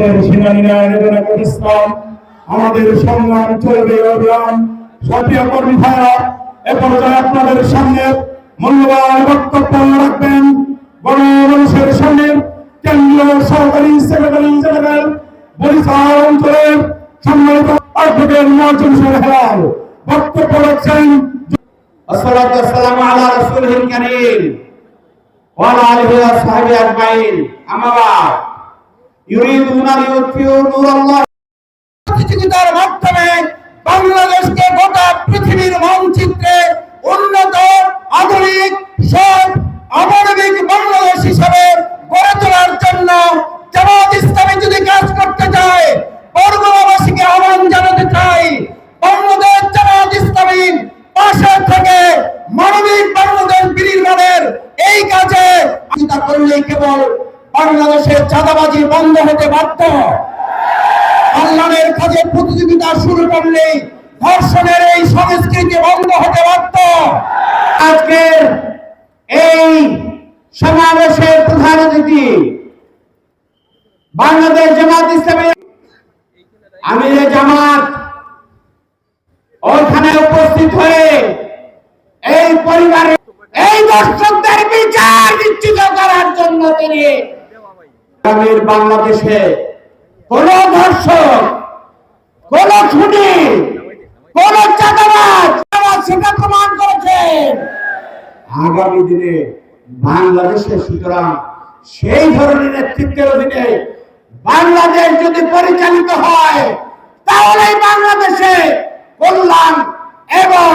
সত্যের সেনানীরা নিবেদন ইসলাম, আমাদের সংগ্রাম চলবে অভিযান। সক্রিয় কর্মী ভাইরা এ পর্যায়ে আপনাদের সামনে মূল্যবান বক্তব্য রাখবেন, গণমানুষের সামনে কেন্দ্রীয় সরকারি সেক্রেটারি জেনারেল বরিশাল অঞ্চলের সম্মানিত অ্যাডভোকেট মহাজন হেলাল বক্তব্য রাখছেন। আসসালাতু প্রতিযোগিতার মাধ্যমে বাংলাদেশকে গোটা পৃথিবীর মানচিত্রে উন্নত, আধুনিক সব আধুনিক বাংলাদেশ হিসাবে গড়ে তোলার জন্য জামাত ইসলামী যদি কাজ করতে চায়, বর্গবাসীকে আহ্বান জানাতে চাই, বাংলাদেশ জামাত ইসলামী পাশে থেকে মানবিক বাংলাদেশ বিনির্মাণের এই কাজে চিন্তা করলেই কেবল বাংলাদেশের চাঁদাবাজি বন্ধ হতে বাধ্য। কাজে প্রতিযোগিতা শুরু করলে ধর্ষণের এই সংস্কৃতি বন্ধ হতে বাধ্য। আজকে এই সমাবেশের প্রধান অতিথি বাংলাদেশ জামাত ইসলামী আমিরে জামাত ওইখানে উপস্থিত হয়ে এই পরিবারের এই দর্শকদের বিচার নিশ্চিত করার জন্য তিনি বাংলাদেশে কোন ধর্ষক, কোন খুনি, কোন সেটা প্রমাণ করেছেন আগামী দিনে বাংলাদেশে সুতরাং সেই ধরনের নেতৃত্বের অধীনে বাংলাদেশ যদি পরিচালিত হয় তাহলে বাংলাদেশে কল্যাণ এবং